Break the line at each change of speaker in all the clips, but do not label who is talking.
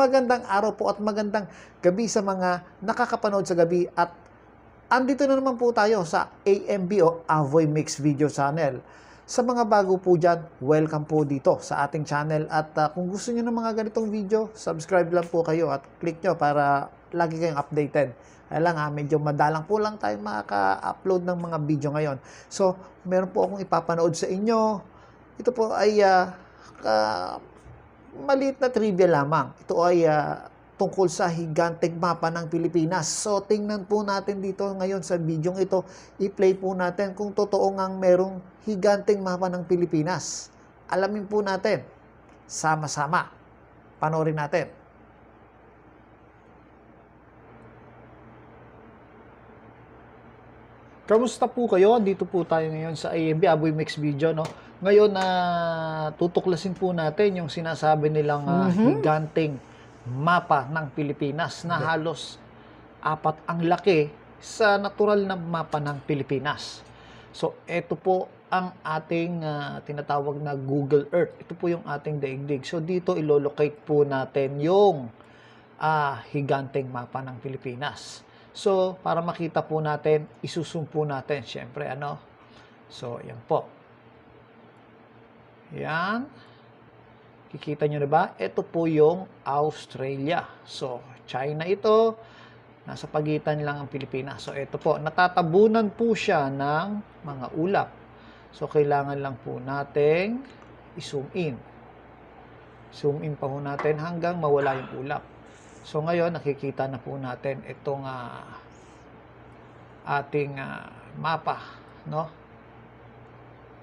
magandang araw po at magandang gabi sa mga nakakapanood sa gabi at andito na naman po tayo sa AMB o Avoy Mix Video Channel. Sa mga bago po dyan, welcome po dito sa ating channel at ah, kung gusto nyo ng mga ganitong video, subscribe lang po kayo at click nyo para lagi kayong updated. Kaya lang ha, medyo madalang po lang tayo makaka-upload ng mga video ngayon. So, meron po akong ipapanood sa inyo. Ito po ay ah, ka- maliit na trivia lamang. Ito ay ah, tungkol sa higanting mapa ng Pilipinas. So, tingnan po natin dito ngayon sa video ito. I-play po natin kung totoo ngang merong higanting mapa ng Pilipinas. Alamin po natin. Sama-sama. Panorin natin. Kamusta po kayo? Dito po tayo ngayon sa AMB Aboy Mix Video, no? Ngayon na tutuklasin po natin yung sinasabi nilang ah, higanting mapa ng Pilipinas na halos apat ang laki sa natural na mapa ng Pilipinas. So, ito po ang ating ah, tinatawag na Google Earth. Ito po yung ating daigdig. So, dito ilolocate po natin yung ah, higanting mapa ng Pilipinas. So, para makita po natin, isusum po natin, syempre, ano? So, yan po. Yan. Kikita nyo na ba? Ito po yung Australia. So, China ito. Nasa pagitan lang ang Pilipinas. So, ito po. Natatabunan po siya ng mga ulap. So, kailangan lang po nating i-zoom in. Zoom in pa po natin hanggang mawala yung ulap. So ngayon nakikita na po natin itong ah, ating ah, mapa, no?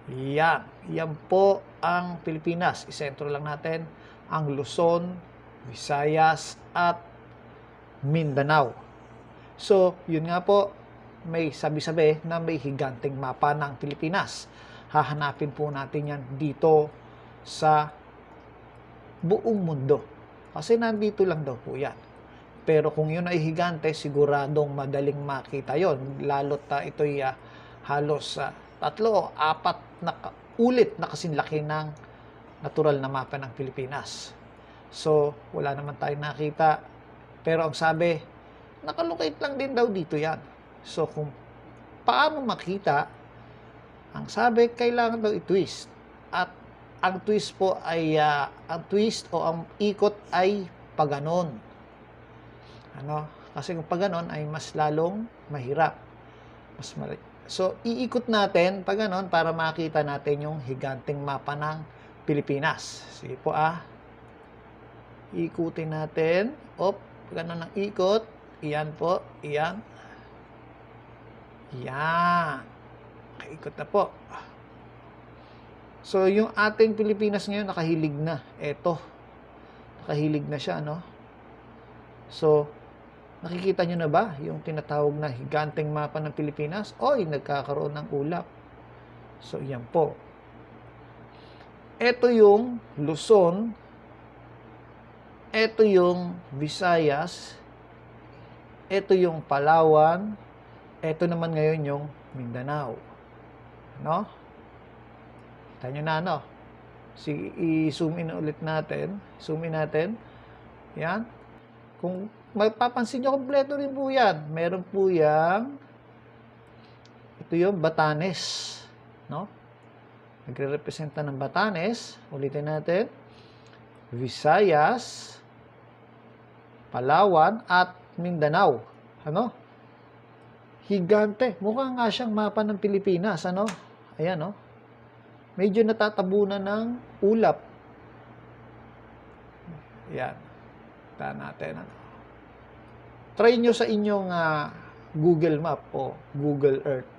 Yan, yan po ang Pilipinas. Isentro lang natin ang Luzon, Visayas at Mindanao. So, yun nga po, may sabi-sabi na may higanting mapa ng Pilipinas. Hahanapin po natin yan dito sa buong mundo. Kasi nandito lang daw po yan. Pero kung yun ay higante, siguradong madaling makita yon. Lalo't uh, ito'y ah, halos ah, tatlo apat na ulit na kasing laki ng natural na mapa ng Pilipinas. So, wala naman tayong nakita. Pero ang sabi, nakalocate lang din daw dito yan. So, kung paano makita, ang sabi, kailangan daw i-twist. At ang twist po ay ah, ang twist o ang ikot ay paganon. Ano? Kasi kung paganon ay mas lalong mahirap. Mas mali- So, iikot natin pag ganon para makita natin yung higanting mapa ng Pilipinas. Sige po ah. Ikutin natin. Op, ganon ang ikot. Iyan po. Iyan. Yan. Kaikot na po. So, yung ating Pilipinas ngayon, nakahilig na. Eto. Nakahilig na siya, no? So, nakikita nyo na ba yung tinatawag na higanting mapa ng Pilipinas? Oy, nagkakaroon ng ulap. So, yan po. Ito yung Luzon. Ito yung Visayas. Ito yung Palawan. Ito naman ngayon yung Mindanao. No? Kita nyo na, no? Si, i-zoom in ulit natin. Zoom in natin. Yan. Kung mapapansin nyo, kompleto rin po yan. Meron po yan. Ito yung Batanes. No? Nagre-representa ng Batanes. Ulitin natin. Visayas, Palawan, at Mindanao. Ano? Higante. Mukha nga siyang mapa ng Pilipinas. Ano? Ayan, no? medyo natatabunan ng ulap. Yan. Taan natin. Ano. Try nyo sa inyong ah, Google Map o Google Earth.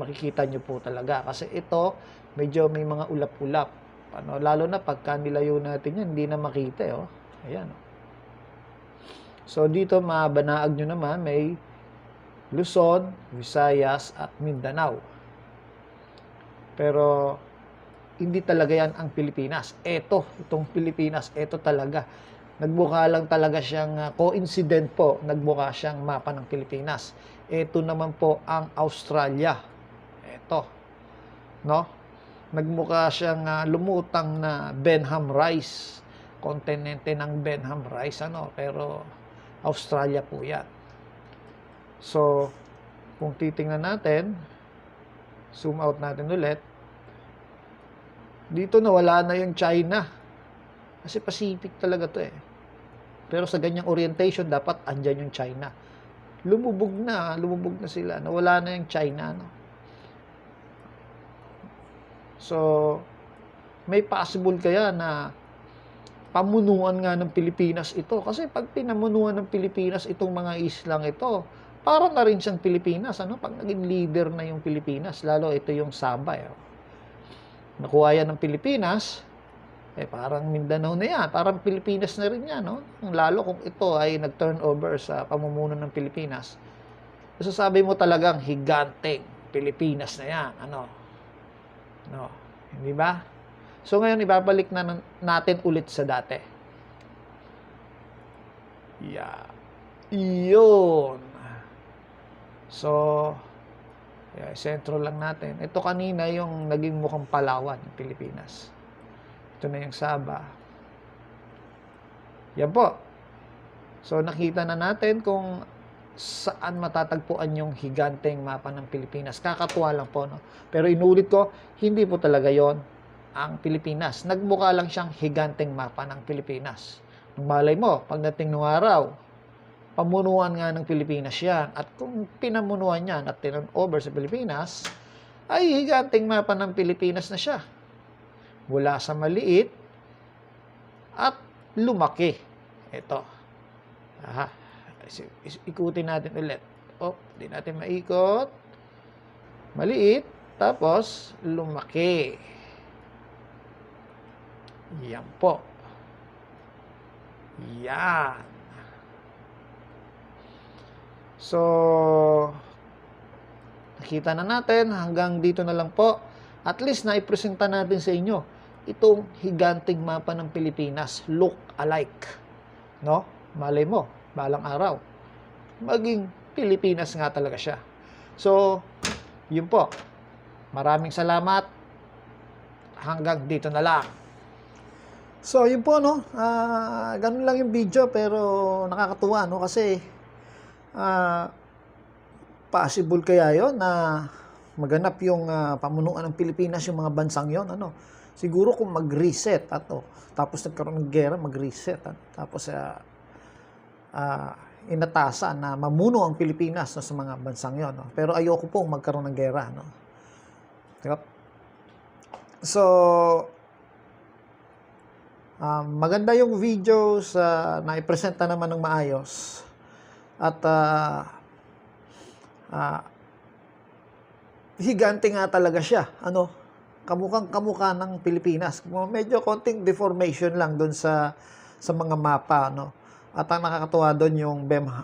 Makikita nyo po talaga. Kasi ito, medyo may mga ulap-ulap. Ano, lalo na pagka nilayo natin yan, hindi na makita. Eh, oh. Ayan. Oh. So, dito mabanaag nyo naman, may Luzon, Visayas, at Mindanao. Pero, hindi talaga yan ang Pilipinas. Ito, itong Pilipinas, ito talaga. Nagbuka lang talaga siyang uh, coincident po, nagbuka siyang mapa ng Pilipinas. Ito naman po ang Australia. Ito. No? Nagmukha siyang uh, lumutang na Benham rice kontinente ng Benham rice ano pero Australia po yan so kung titingnan natin zoom out natin ulit dito nawala na yung China kasi Pacific talaga to eh pero sa ganyang orientation dapat andyan yung China lumubog na lumubog na sila nawala na yung China no so may possible kaya na pamunuan nga ng Pilipinas ito. Kasi pag pinamunuan ng Pilipinas itong mga islang ito, para na rin siyang Pilipinas. Ano? Pag naging leader na yung Pilipinas, lalo ito yung Sabay. Oh. Nakuha yan ng Pilipinas, eh parang Mindanao na yan. Parang Pilipinas na rin yan. No? Lalo kung ito ay nag-turn over sa pamumuno ng Pilipinas. Masasabi mo talagang higanteng Pilipinas na yan. Ano? No? Hindi ba? So ngayon ibabalik na natin ulit sa dati. Yeah. Iyon. So, yeah, sentro lang natin. Ito kanina yung naging mukhang Palawan Pilipinas. Ito na yung Sabah. Yan po. So nakita na natin kung saan matatagpuan yung higanteng mapa ng Pilipinas. Kakatuwa lang po, no? Pero inulit ko, hindi po talaga yon ang Pilipinas. Nagmukha lang siyang higanteng mapa ng Pilipinas. Nung malay mo, pagdating ng araw, pamunuan nga ng Pilipinas yan. At kung pinamunuan yan at tinan over sa Pilipinas, ay higanteng mapa ng Pilipinas na siya. Mula sa maliit at lumaki. Ito. Aha. Ikutin natin ulit. Oh, di natin maikot. Maliit, tapos lumaki. Yan po. Yan. So, nakita na natin, hanggang dito na lang po. At least naipresenta natin sa inyo itong higanting mapa ng Pilipinas, look alike. No? Malay mo, balang araw, maging Pilipinas nga talaga siya. So, yun po. Maraming salamat. Hanggang dito na lang. So, yun po, no? Ah, ganun lang yung video, pero nakakatuwa, no? Kasi, ah, possible kaya yon na maganap yung ah, pamunuan ng Pilipinas yung mga bansang yon ano siguro kung mag-reset ato tapos nagkaroon ng gera mag-reset ano? tapos ah, ah, inatasan na mamuno ang Pilipinas no, sa mga bansang yon no? pero ayoko pong magkaroon ng gera no Diba? so ah, maganda yung video sa naipresenta naman ng maayos at ah, ah, higante nga talaga siya. Ano? Kamukhang kamukha ng Pilipinas. Medyo konting deformation lang doon sa sa mga mapa, no. At ang nakakatuwa doon yung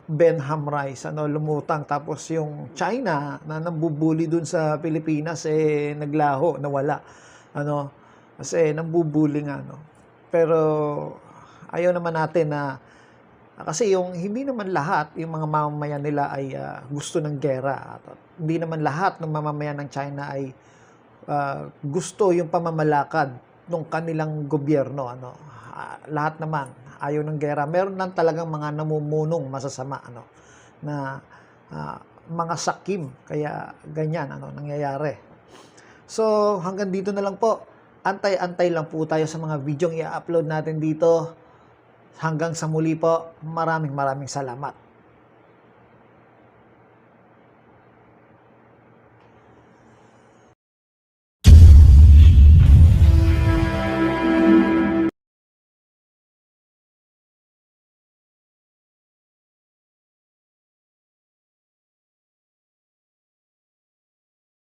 Benham Rice, ano, lumutang. Tapos yung China na nambubuli doon sa Pilipinas, eh, naglaho, nawala. Ano, kasi nambubuli nga, no. Pero, ayaw naman natin na kasi yung hindi naman lahat yung mga mamamayan nila ay ah, gusto ng gera. At hindi naman lahat ng mamamayan ng China ay ah, gusto yung pamamalakad ng kanilang gobyerno ano. Ah, lahat naman ayaw ng gera. Meron lang talagang mga namumunong masasama ano na ah, mga sakim kaya ganyan ano nangyayari. So hanggang dito na lang po. Antay-antay lang po tayo sa mga videong i-upload natin dito. Hanggang sa muli po, maraming maraming salamat.